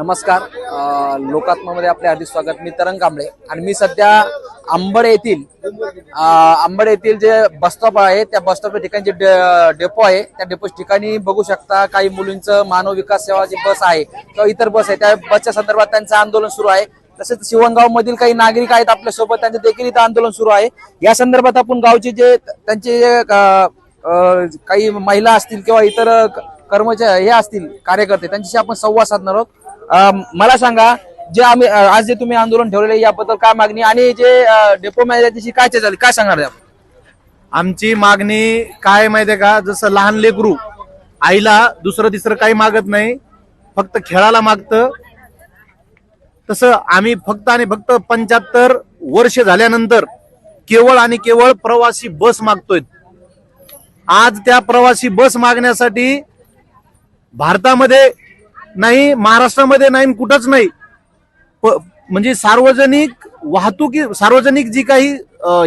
नमस्कार. लोकात्मामध्ये आपले हार्दिक स्वागत. मी तरंग कांबळे आणि मी सध्या आंबड येथील आंबड अंबड येथील जे बस स्टॉप आहे त्या बस स्टॉपच्या ठिकाणी जे डे- डेपो आहे त्या डेपो ठिकाणी बघू शकता काही मुलींचं मानव विकास सेवा जी बस आहे किंवा इतर बस आहे त्या बसच्या संदर्भात त्यांचं आंदोलन सुरू आहे. तसेच शिवणगाव मधील काही नागरिक आहेत आपल्यासोबत त्यांचं देखील इथं आंदोलन सुरू आहे. या संदर्भात आपण गावचे जे त्यांचे जे काही महिला असतील किंवा इतर कर्मचारी हे असतील कार्यकर्ते त्यांच्याशी आपण संवाद साधणार आहोत. मला सांगा जे आम्ही आज जे तुम्ही आंदोलन ठेवलेले याबद्दल काय मागणी आणि जे डेपो मॅनेजरची काय चर्चा झाली काय सांगणार आहे आपण? आमची मागणी काय माहितीये का? जसं लहान लेकरू आईला दुसरं तिसरं काही मागत नाही फक्त खेळाला मागतं. तसं आम्ही फक्त आणि फक्त पंच्याहत्तर वर्ष झाल्यानंतर केवळ आणि केवळ प्रवासी बस मागतोय. आज त्या प्रवासी बस मागण्यासाठी भारतामध्ये नाही महाराष्ट्रामध्ये नाही कुठंच नाही. म्हणजे सार्वजनिक वाहतुकी सार्वजनिक जी काही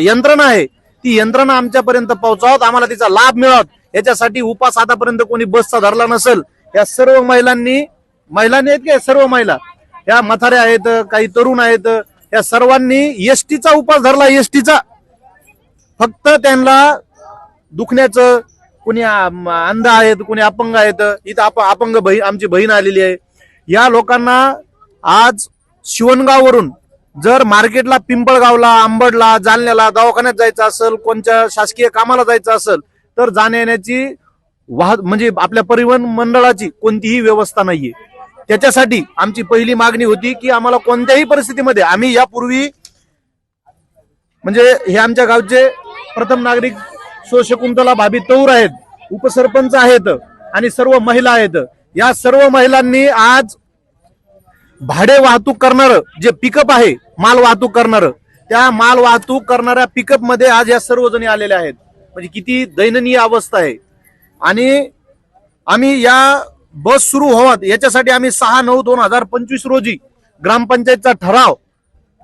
यंत्रणा आहे ती यंत्रणा आमच्यापर्यंत पोहोचावत आम्हाला तिचा लाभ मिळावत. याच्यासाठी उपास आतापर्यंत कोणी बसचा धरला नसेल. या सर्व महिलांनी महिलांनी आहेत का सर्व महिला? या मथाऱ्या आहेत काही तरुण आहेत या सर्वांनी एसटीचा उपास धरला एसटीचा फक्त त्यांना दुखण्याचं कुणी अंध आहेत कुणी अपंग आहेत इथं आप अपंग बहीण आमची बहीण आलेली आहे. या लोकांना आज शिवणगाववरून जर मार्केटला पिंपळगावला आंबडला जालन्याला दवाखान्यात जायचं असेल कोणत्या शासकीय कामाला जायचं असेल तर जाण्या येण्याची वाहत म्हणजे आपल्या परिवहन मंडळाची कोणतीही व्यवस्था नाहीये. त्याच्यासाठी आमची पहिली मागणी होती की आम्हाला कोणत्याही परिस्थितीमध्ये आम्ही यापूर्वी म्हणजे हे आमच्या गावचे प्रथम नागरिक सोशकुंतला भाभी तौर आहेत उपसरपंच आहेत आणि सर्व महिला आहेत. या सर्व महिलांनी आज भाडे वाहतूक करणार जे पिकअप आहे माल वाहतूक करणार. त्या माल वाहतूक करणाऱ्या पिकअपमध्ये आज या सर्वजणी आलेल्या आहेत. म्हणजे किती दैननीय अवस्था आहे. आणि आम्ही या बस सुरू व्हावात याच्यासाठी आम्ही सहा नऊ दोन हजार पंचवीस रोजी ग्रामपंचायतचा ठराव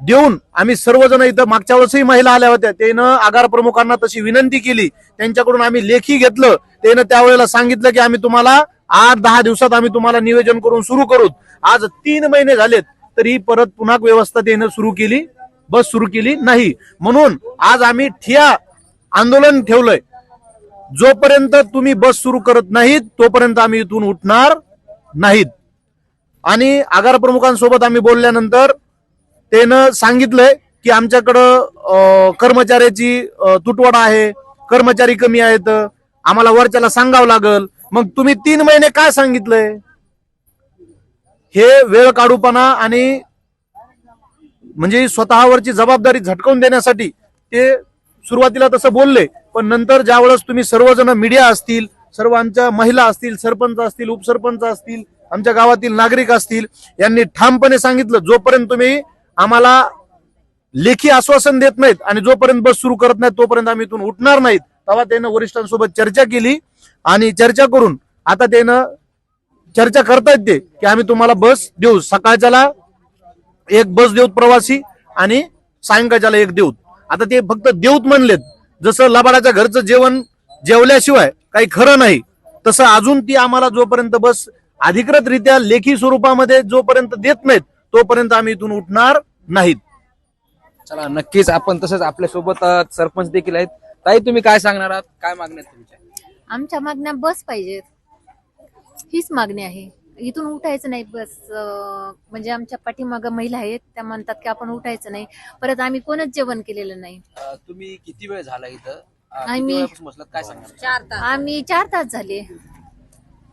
देऊन आम्ही सर्वजण इथं मागच्या वर्षी महिला आल्या होत्या. त्यानं आगार प्रमुखांना तशी विनंती केली. त्यांच्याकडून आम्ही लेखी घेतलं. त्यानं त्यावेळेला सांगितलं की आम्ही तुम्हाला आठ दहा दिवसात आम्ही तुम्हाला नियोजन करून सुरू करू. आज तीन महिने झालेत तरी परत पुन्हा व्यवस्था त्यानं सुरू केली. बस सुरू केली नाही. म्हणून आज आम्ही ठिया आंदोलन ठेवलंय. जोपर्यंत तुम्ही बस सुरू करत नाहीत तोपर्यंत आम्ही इथून उठणार नाहीत. आणि आगार प्रमुखांसोबत आम्ही बोलल्यानंतर त्यानं सांगितलंय की आमच्याकडं कर्मचाऱ्याची अं, तुटवडा आहे कर्मचारी कमी आहेत आम्हाला वरच्याला सांगावं लागल. मग तुम्ही तीन महिने काय सांगितलंय? हे वेळ काढूपणा आणि म्हणजे स्वतःवरची जबाबदारी झटकवून देण्यासाठी ते सुरुवातीला तसं बोलले पण नंतर ज्यावेळेस तुम्ही सर्वजण मीडिया असतील सर्व आमच्या महिला असतील सरपंच असतील उपसरपंच असतील आमच्या गावातील नागरिक असतील यांनी ठामपणे सांगितलं जोपर्यंत तुम्ही आम्हाला लेखी आश्वासन देत नाहीत आणि जोपर्यंत बस सुरू करत नाहीत तोपर्यंत आम्ही इथून उठणार नाहीत. तेव्हा त्यानं वरिष्ठांसोबत चर्चा केली आणि चर्चा करून आता त्यानं चर्चा करतायत ते की आम्ही तुम्हाला बस देऊ सकाळच्याला एक बस देऊत प्रवासी आणि सायंकाळच्याला एक देऊत. आता ते फक्त देऊत म्हणलेत. जसं लबाडाच्या घरचं जेवण जेवल्याशिवाय काही खरं नाही तसं अजून ती आम्हाला जोपर्यंत बस अधिकृतरित्या लेखी स्वरूपामध्ये जोपर्यंत देत नाहीत तोपर्यंत आम्ही इथून उठणार नाहीत. चला नक्कीच आपण तसंच आपल्यासोबत सरपंच देखील आहेत. ताई तुम्ही काय सांगणार आहात? काय मागणी आहेत तुमच्या? आमच्या मागण्या बस पाहिजेत. हीच मागणी आहे. इथून उठायचं नाही बस अं, म्हणजे आमच्या पाठीमागं महिला आहेत त्या म्हणतात की आपण उठायचं नाही. परत आम्ही कोणच जेवण केलेलं नाही. अं, तुम्ही किती वेळ झाला इथं? अं, किती आम्ही- वेळापासून बसलात? काय सांगणार? आम्ही चार तास झाले.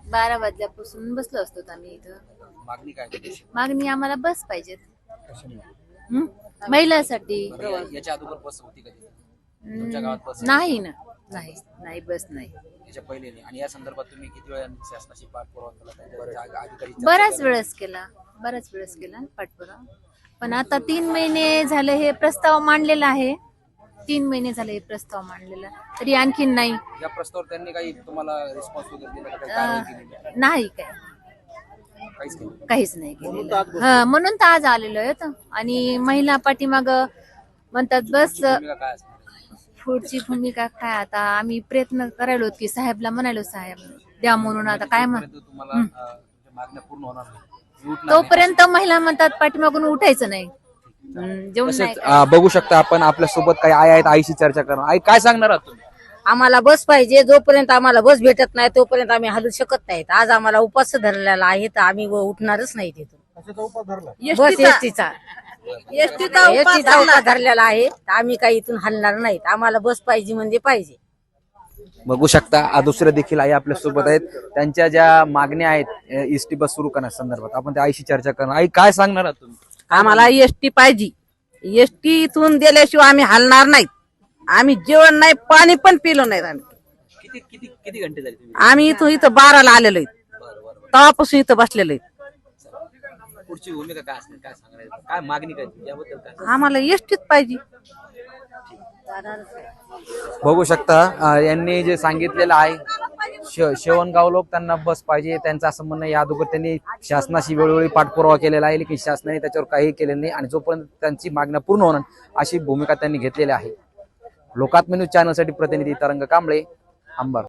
बारा वाजल्यापासून बसलो असतो आम्ही इथं. मागणी काय तुमची? मागणी आम्हाला बस पाहिजेत. हं? महिलांसाठी. बरं, या- याच्या अगोदर बस होती कधी तुमच्या गावात बस आहे? नाही ना. नाही नाही बस नाही. याच्या पहिले नाही आणि या संदर्भात तुम्ही किती वेळा शासनाशी पाठपुरावा केला? त्यांच्या अधिकारी चर्चा बऱ्याच? वेळेस केला. बऱ्याच वेळेस केला पाठपुरावा. पण आता तीन महिने झाले हे प्रस्ताव मांडलेला आहे. तीन महिने झाले हे प्रस्ताव मांडलेला. तरी आणखीन नाही. या प्रस्तावावर त्यांनी काही तुम्हाला रिस्पॉन्स वगैरे दिला का? काही कारवाई केली का? अं, नाही काय काहीच नाही केलेलं. हा म्हणून तर आज आलेलो आहेत आणि महिला पाठीमाग म्हणतात बस भूमिका काय असणार पुढची भूमिका काय आता आम्ही प्रयत्न करायलो की साहेबला म्हणालो साहेब द्या म्हणून आता काय म्हण जोपर्यंत तुम्हाला अं, तुमच्या मागण्या पूर्ण होणार नाही तोपर्यंत महिला म्हणतात पाठीमागून उठायचं नाही. हम्म, जेवण नाही तसेच अं, बघू शकता आपण आपल्यासोबत काही आई आहेत आईशी चर्चा करणार. आई काय सांगणार आहात तुम्ही? आम्हाला बस पाहिजे जोपर्यंत आम्हाला बस भेटत नाही तोपर्यंत आम्ही हलू शकत नाहीत. आज आम्हाला उपास धरलेला आहे तर आम्ही व- उठणारच नाही तिथून. बस एसटीचा एसटीचा उपास धरलेला आहे तर आम्ही काही इथून हलणार नाहीत. आम्हाला बस पाहिजे म्हणजे पाहिजे. बघू शकता आ, दुसऱ्या देखील आई आपल्यासोबत आहेत. त्यांच्या ज्या मागण्या आहेत एस टी बस सुरू करण्याच्या संदर्भात. आपण त्या आईशी चर्चा करणार. आई काय सांगणार आहात तुम्ही? आम्हाला एसटी पाहिजे. एसटी इथून दिल्याशिवाय आम्ही हलणार नाहीत. आम्ही जेवण नाही पाणी पण पिलो नाहीत आम्ही. किती किती किती घंटे झाले तुम्ही? आम्ही इथून इथं बाराला आलेलो तेव्हापासून इथं बसलेलो आहेत पुढची भूमिका काय असणार काय सांगणार काय मागणी काय तुमची? याबद्दल काय आम्हाला एसटीच पाहिजे. बघू शकता अं, यांनी जे सांगितलेलं आहे शे- शेवणगाव लोक त्यांना बस पाहिजे त्यांचं असं म्हणणं आहे. या अगोदर त्यांनी शासनाशी वेळोवेळी पाठपुरावा केलेला आहे की शासनाने त्याच्यावर काही केलेलं नाही आणि जोपर्यंत त्यांची मागण्या पूर्ण होणार अशी भूमिका त्यांनी घेतलेली आहे. लोकात्म न्यूज चॅनलसाठी प्रतिनिधी तरंग कांबळे अंबर.